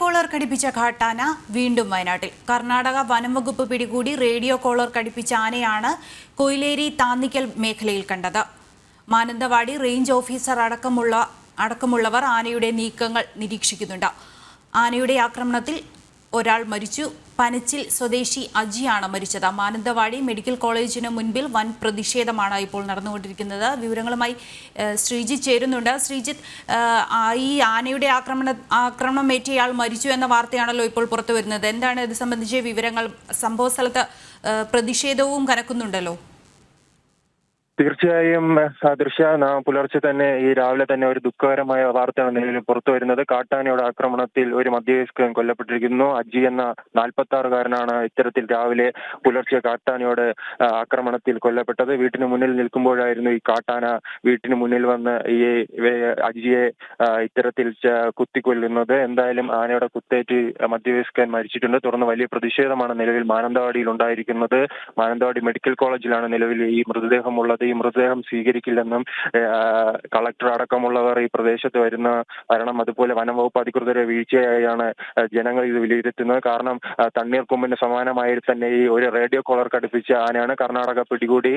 Collar കടിപ്പിച്ച കാട്ടാന വീണ്ടും വയനാട്ടിൽ. കർണാടക വനം വകുപ്പ് പിടികൂടി റേഡിയോ കോളർ കടിപ്പിച്ച ആനയാണ് കൊയിലേരി താന്നിക്കൽ മേഖലയിൽ കണ്ടത്. മാനന്തവാടി റേഞ്ച് ഓഫീസർ അടക്കമുള്ള അടക്കമുള്ളവർ ആനയുടെ നീക്കങ്ങൾ നിരീക്ഷിക്കുന്നുണ്ട്. ആനയുടെ ആക്രമണത്തിൽ ഒരാൾ മരിച്ചു. പനച്ചിൽ സ്വദേശി അജിയാണ് മരിച്ചത്. മാനന്തവാടി മെഡിക്കൽ കോളേജിന് മുൻപിൽ വൻ പ്രതിഷേധമാണ് ഇപ്പോൾ നടന്നുകൊണ്ടിരിക്കുന്നത്. വിവരങ്ങളുമായി ശ്രീജിത്ത് ചേരുന്നുണ്ട്. ശ്രീജിത്ത് ഈ ആനയുടെ ആക്രമണ ആക്രമണം ഏറ്റയാൾ മരിച്ചു എന്ന വാർത്തയാണല്ലോ ഇപ്പോൾ പുറത്തു വരുന്നത്. എന്താണ് ഇത് സംബന്ധിച്ച വിവരങ്ങൾ? സംഭവ സ്ഥലത്ത് പ്രതിഷേധവും കനക്കുന്നുണ്ടല്ലോ. സദൃശ നാം പുലർച്ചെ തന്നെ ഈ രാവിലെ തന്നെ ഒരു ദുഃഖകരമായ വാർത്തയാണ് നിലവിൽ പുറത്തു വരുന്നത്. കാട്ടാനയുടെ ആക്രമണത്തിൽ ഒരു മധ്യവയസ്കൻ കൊല്ലപ്പെട്ടിരിക്കുന്നു. അജി എന്ന നാൽപ്പത്തി ആറുകാരനാണ് ഇത്തരത്തിൽ രാവിലെ പുലർച്ചെ കാട്ടാനയുടെ ആക്രമണത്തിൽ കൊല്ലപ്പെട്ടത്. വീട്ടിന് മുന്നിൽ നിൽക്കുമ്പോഴായിരുന്നു ഈ കാട്ടാന വീട്ടിന് മുന്നിൽ വന്ന് ഈ അജിയെ ഇത്തരത്തിൽ കുത്തിക്കൊല്ലുന്നത്. എന്തായാലും ആനയുടെ കുത്തേറ്റ് മധ്യവയസ്കൻ മരിച്ചിട്ടുണ്ട്. തുടർന്ന് വലിയ പ്രതിഷേധമാണ് നിലവിൽ മാനന്തവാടിയിൽ ഉണ്ടായിരിക്കുന്നത്. മാനന്തവാടി മെഡിക്കൽ കോളേജിലാണ് നിലവിൽ ഈ മൃതദേഹം ഉള്ളത് ഈ മൃതദേഹം സ്വീകരിക്കില്ലെന്നും കളക്ടർ അടക്കമുള്ളവർ ഈ പ്രദേശത്ത് വരുന്ന വരണം അതുപോലെ വനംവകുപ്പ് അധികൃതരെ വീഴ്ചയായാണ് ജനങ്ങൾ ഇത് വിലയിരുത്തുന്നത്. കാരണം തണ്ണീർ തണ്ണീർക്കൊമ്പിന് സമാനമായി തന്നെ ഈ ഒരു റേഡിയോ കോളർ ഘടിപ്പിച്ച ആനയാണ് കർണാടക പിടികൂടി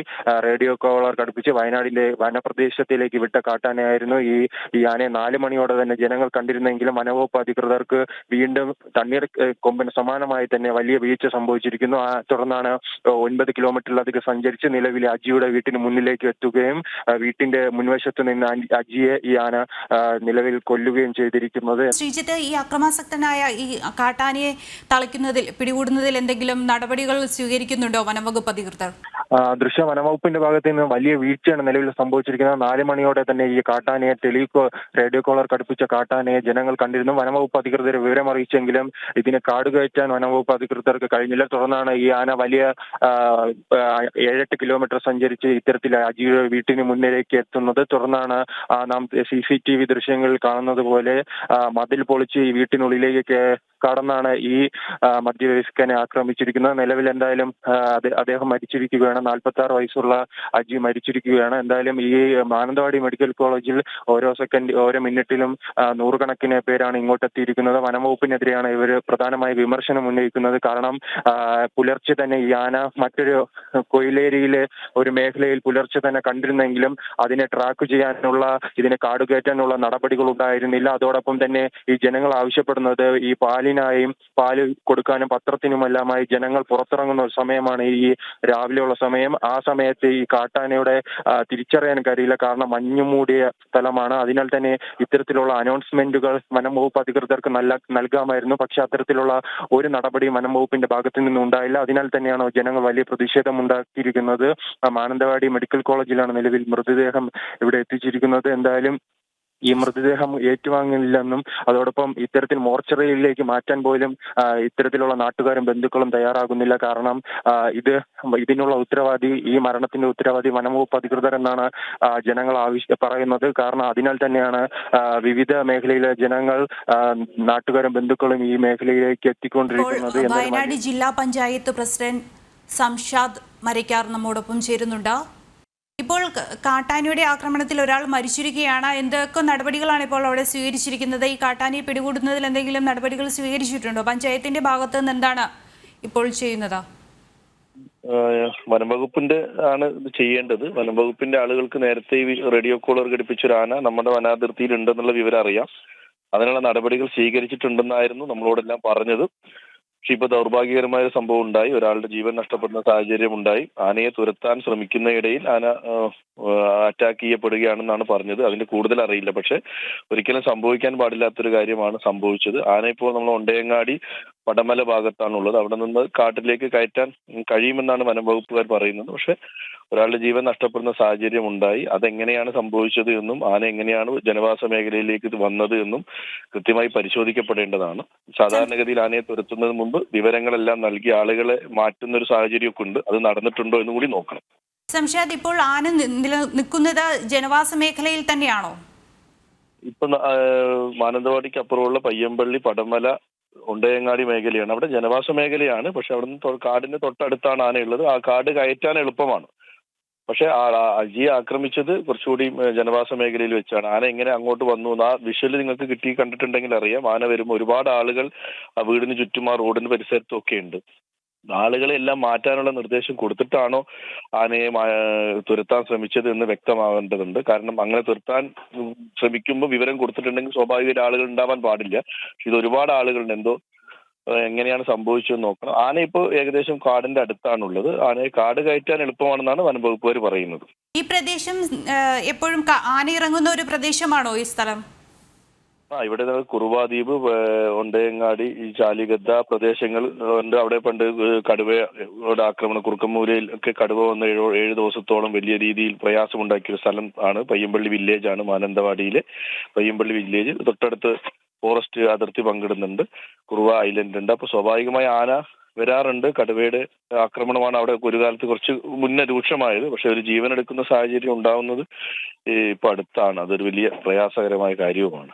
റേഡിയോ കോളർ ഘടിപ്പിച്ച് വയനാടിന്റെ വനപ്രദേശത്തിലേക്ക് വിട്ട കാട്ടാനയായിരുന്നു ഈ ഈ ആനയെ. നാല് മണിയോടെ തന്നെ ജനങ്ങൾ കണ്ടിരുന്നെങ്കിലും വനവകുപ്പ് അധികൃതർക്ക് വീണ്ടും തണ്ണീർ കൊമ്പിന് സമാനമായി തന്നെ വലിയ വീഴ്ച സംഭവിച്ചിരിക്കുന്നു. തുടർന്നാണ് ഒൻപത് കിലോമീറ്ററിലധികം സഞ്ചരിച്ച് നിലവിലെ അജിയുടെ വീട്ടിന് മുന്നിലേക്ക് എത്തുകയും ആ, വീട്ടിന്റെ മുൻവശത്ത് നിന്ന് അജിയെ ഈ ആന നിലവിൽ കൊല്ലുകയും ചെയ്തിരിക്കുന്നത്. ശ്രീജിത്ത് ഈ അക്രമാസക്തനായ ഈ കാട്ടാനയെ തളയ്ക്കുന്നതിൽ പിടികൂടുന്നതിൽ എന്തെങ്കിലും നടപടികൾ സ്വീകരിക്കുന്നുണ്ടോ വനംവകുപ്പ് അധികൃതർ? ദൃശ്യ വനംവകുപ്പിന്റെ ഭാഗത്ത് നിന്ന് വലിയ വീഴ്ചയാണ് നിലവിൽ സംഭവിച്ചിരിക്കുന്നത്. നാല് മണിയോടെ തന്നെ ഈ കാട്ടാനയെ ടെലികോ റേഡിയോ കോളർ കടുപ്പിച്ച കാട്ടാനയെ ജനങ്ങൾ കണ്ടിരുന്നു. വനംവകുപ്പ് അധികൃതരെ വിവരം അറിയിച്ചെങ്കിലും ഇതിനെ കാടുകയറ്റാൻ വനംവകുപ്പ് അധികൃതർക്ക് കഴിഞ്ഞില്ല. തുടർന്നാണ് ഈ ആന വലിയ ഏഴെട്ട് കിലോമീറ്റർ സഞ്ചരിച്ച് ഇത്തരത്തിൽ അജീവ വീട്ടിന് മുന്നിലേക്ക് എത്തുന്നത്. തുടർന്നാണ് നാം സി സി ടി വി ദൃശ്യങ്ങളിൽ കാണുന്നത് പോലെ മതിൽ പൊളിച്ച് ഈ വീട്ടിനുള്ളിലേക്ക് കടന്നാണ് ഈ മധ്യവയസ്കനെ ആക്രമിച്ചിരിക്കുന്നത്. നിലവിൽ എന്തായാലും അദ്ദേഹം മരിച്ചിരിക്കുകയാണ്. നാൽപ്പത്തി ആറ് വയസ്സുള്ള അജി മരിച്ചിരിക്കുകയാണ്. എന്തായാലും ഈ മാനന്തവാടി മെഡിക്കൽ കോളേജിൽ ഓരോ സെക്കൻഡ് ഓരോ മിനിറ്റിലും നൂറുകണക്കിന് പേരാണ് ഇങ്ങോട്ട് എത്തിയിരിക്കുന്നത് വനംവകുപ്പിനെതിരെയാണ് ഇവർ പ്രധാനമായി വിമർശനം ഉന്നയിക്കുന്നത്. കാരണം പുലർച്ചെ തന്നെ ഈ ആന മറ്റൊരു കൊയിലേരിയിലെ ഒരു മേഖലയിൽ പുലർച്ചെ തന്നെ കണ്ടിരുന്നെങ്കിലും അതിനെ ട്രാക്ക് ചെയ്യാനുള്ള ഇതിനെ കാടുകയറ്റാനുള്ള നടപടികൾ ഉണ്ടായിരുന്നില്ല. അതോടൊപ്പം തന്നെ ഈ ജനങ്ങൾ ആവശ്യപ്പെടുന്നത് ഈ പാലിനായും പാൽ കൊടുക്കാനും പത്രത്തിനുമെല്ലാമായി ജനങ്ങൾ പുറത്തിറങ്ങുന്ന ഒരു സമയമാണ് ഈ രാവിലെയുള്ള സമയം ആ സമയത്ത് ഈ കാട്ടാനയുടെ തിരിച്ചറിയാൻ കഴിയില്ല. കാരണം മഞ്ഞു മൂടിയ സ്ഥലമാണ്. അതിനാൽ തന്നെ ഇത്തരത്തിലുള്ള അനൗൺസ്മെന്റുകൾ വനം വകുപ്പ് അധികൃതർക്ക് നല്ല നൽകാമായിരുന്നു. പക്ഷെ അത്തരത്തിലുള്ള ഒരു നടപടി വനം വകുപ്പിന്റെ ഭാഗത്തു നിന്നും ഉണ്ടായില്ല അതിനാൽ തന്നെയാണ് ജനങ്ങൾ വലിയ പ്രതിഷേധം ഉണ്ടാക്കിയിരിക്കുന്നത് മാനന്തവാടി മെഡിക്കൽ കോളേജിലാണ് നിലവിൽ മൃതദേഹം ഇവിടെ എത്തിച്ചിരിക്കുന്നത്. എന്തായാലും ഈ മൃതദേഹം ഏറ്റുവാങ്ങില്ലെന്നും അതോടൊപ്പം ഇത്തരത്തിൽ മോർച്ചറിയിലേക്ക് മാറ്റാൻ പോലും ഇത്തരത്തിലുള്ള നാട്ടുകാരും ബന്ധുക്കളും തയ്യാറാകുന്നില്ല. കാരണം ഇത് ഇതിനുള്ള ഉത്തരവാദി ഈ മരണത്തിന്റെ ഉത്തരവാദി വനംവകുപ്പ് അധികൃതർ എന്നാണ് ജനങ്ങൾ ആവശ്യ പറയുന്നത്. കാരണം അതിനാൽ തന്നെയാണ് വിവിധ മേഖലയിലെ ജനങ്ങൾ നാട്ടുകാരും ബന്ധുക്കളും ഈ മേഖലയിലേക്ക് എത്തിക്കൊണ്ടിരിക്കുന്നത് വയനാട് ജില്ലാ പഞ്ചായത്ത് പ്രസിഡന്റ് സംഷാദ് മരക്കാർ നമ്മോടൊപ്പം ചേരുന്നുണ്ട്. കാട്ടാനയുടെ ആക്രമണത്തിൽ ഒരാൾ മരിച്ചിരിക്കുകയാണ്. എന്തൊക്കെ നടപടികളാണ് ഇപ്പോൾ അവിടെ സ്വീകരിച്ചിരിക്കുന്നത്? ഈ കാട്ടാനയെ പിടികൂടുന്നതിൽ എന്തെങ്കിലും നടപടികൾ സ്വീകരിച്ചിട്ടുണ്ടോ? പഞ്ചായത്തിന്റെ ഭാഗത്ത് നിന്ന് എന്താണ് ഇപ്പോൾ ചെയ്യുന്നത്? വനംവകുപ്പിന്റെ ആണ് ഇത് ചെയ്യേണ്ടത്. വനംവകുപ്പിന്റെ ആളുകൾക്ക് നേരത്തെ റേഡിയോ കോളർ ഘടിപ്പിച്ച ഒരു ആന നമ്മുടെ വനാതിർത്തിയിൽ ഉണ്ടെന്നുള്ള വിവരം അറിയാം. അതിനുള്ള നടപടികൾ സ്വീകരിച്ചിട്ടുണ്ടെന്നായിരുന്നു നമ്മളോടെല്ലാം പറഞ്ഞത്. പക്ഷെ ഇപ്പൊ ദൗർഭാഗ്യകരമായ ഒരു സംഭവം ഉണ്ടായി. ഒരാളുടെ ജീവൻ നഷ്ടപ്പെടുന്ന സാഹചര്യം ഉണ്ടായി. ആനയെ തുരത്താൻ ഇടയിൽ ആന അറ്റാക്ക് ചെയ്യപ്പെടുകയാണെന്നാണ് പറഞ്ഞത്. അതിന്റെ കൂടുതൽ അറിയില്ല. പക്ഷെ ഒരിക്കലും സംഭവിക്കാൻ പാടില്ലാത്തൊരു കാര്യമാണ് സംഭവിച്ചത്. ആന ഇപ്പോൾ നമ്മൾ ഒണ്ടയങ്ങാടി പടമല ഭാഗത്താണുള്ളത്. അവിടെ നിന്ന് കാട്ടിലേക്ക് കയറ്റാൻ കഴിയുമെന്നാണ് വനം വകുപ്പുകാർ പറയുന്നത്. പക്ഷെ ഒരാളുടെ ജീവൻ നഷ്ടപ്പെടുന്ന സാഹചര്യം ഉണ്ടായി. അതെങ്ങനെയാണ് സംഭവിച്ചത് എന്നും ആന എങ്ങനെയാണ് ജനവാസ മേഖലയിലേക്ക് ഇത് വന്നത് എന്നും കൃത്യമായി പരിശോധിക്കപ്പെടേണ്ടതാണ്. സാധാരണഗതിയിൽ ആനയെ തുരത്തുന്നതിന് മുമ്പ് വിവരങ്ങളെല്ലാം നൽകി ആളുകളെ മാറ്റുന്ന ഒരു സാഹചര്യമൊക്കെ ഉണ്ട്. അത് നടന്നിട്ടുണ്ടോ എന്നും കൂടി നോക്കണം. സംഷാദ് ഇപ്പോൾ ആന നിൽക്കുന്നത് ജനവാസ മേഖലയിൽ തന്നെയാണോ? ഇപ്പൊ മാനന്തവാടിക്ക് അപ്പുറമുള്ള പയ്യമ്പള്ളി പടമല ഉണ്ടയങ്ങാടി മേഖലയാണ്. അവിടെ ജനവാസ മേഖലയാണ്. പക്ഷെ അവിടെ നിന്ന് കാടിന്റെ തൊട്ടടുത്താണ് ആനയുള്ളത്. ആ കാട് കയറ്റാൻ എളുപ്പമാണ്. പക്ഷെ അജിയെ ആക്രമിച്ചത് കുറച്ചുകൂടി ജനവാസ മേഖലയിൽ വെച്ചാണ്. ആന എങ്ങനെ അങ്ങോട്ട് വന്നു എന്ന് ആ വിഷ്വൽ നിങ്ങൾക്ക് കിട്ടി കണ്ടിട്ടുണ്ടെങ്കിൽ അറിയാം. ആന വരുമ്പോൾ ഒരുപാട് ആളുകൾ ആ വീടിന് ചുറ്റും ആ റോഡിന് പരിസരത്തും ഒക്കെ ഉണ്ട്. ആളുകളെ എല്ലാം മാറ്റാനുള്ള നിർദ്ദേശം കൊടുത്തിട്ടാണോ ആനയെ തുരത്താൻ ശ്രമിച്ചത് എന്ന് വ്യക്തമാവേണ്ടതുണ്ട്. കാരണം അങ്ങനെ തുരത്താൻ ശ്രമിക്കുമ്പോൾ വിവരം കൊടുത്തിട്ടുണ്ടെങ്കിൽ സ്വാഭാവികമായിട്ട് ആളുകൾ ഉണ്ടാവാൻ പാടില്ല. ഇത് ഒരുപാട് ആളുകളുണ്ട്. എന്തോ എങ്ങനെയാണ് സംഭവിച്ചതെന്ന് നോക്കണം. ആന ഇപ്പോൾ ഏകദേശം കാടിന്റെ അടുത്താണുള്ളത്. ആനയെ കാട് കയറ്റാൻ എളുപ്പമാണെന്നാണ് വനംവകുപ്പുകാർ പറയുന്നത്. ഈ പ്രദേശം എപ്പോഴും ആന ഇറങ്ങുന്ന ഒരു പ്രദേശമാണോ ഈ സ്ഥലം? ആ ഇവിടെ കുറുവാദ്വീപ് ഒണ്ടയങ്ങാടി ഈ ചാലിഗദ്ദ പ്രദേശങ്ങൾ ഉണ്ട്. അവിടെ പണ്ട് കടുവയുടെ ആക്രമണം കുറുക്കമ്മൂരയിൽ ഒക്കെ കടുവ വന്ന് ഏഴോ ഏഴ് ദിവസത്തോളം വലിയ രീതിയിൽ പ്രയാസമുണ്ടാക്കിയ ഒരു സ്ഥലം ആണ് പയ്യമ്പള്ളി വില്ലേജ് ആണ് മാനന്തവാടിയിലെ പയ്യമ്പള്ളി വില്ലേജ്. തൊട്ടടുത്ത് ഫോറസ്റ്റ് അതിർത്തി പങ്കിടുന്നുണ്ട്. കുറുവ ഐലൻഡ് ഉണ്ട്. അപ്പൊ സ്വാഭാവികമായി ആന വരാറുണ്ട്. കടുവയുടെ ആക്രമണമാണ് അവിടെ ഒരു കാലത്ത് കുറച്ച് മുന്നേ രൂക്ഷമായത്. പക്ഷെ ഒരു ജീവൻ എടുക്കുന്ന സാഹചര്യം ഉണ്ടാവുന്നത് ഇപ്പൊ അടുത്താണ്. അതൊരു വലിയ പ്രയാസകരമായ കാര്യവുമാണ്.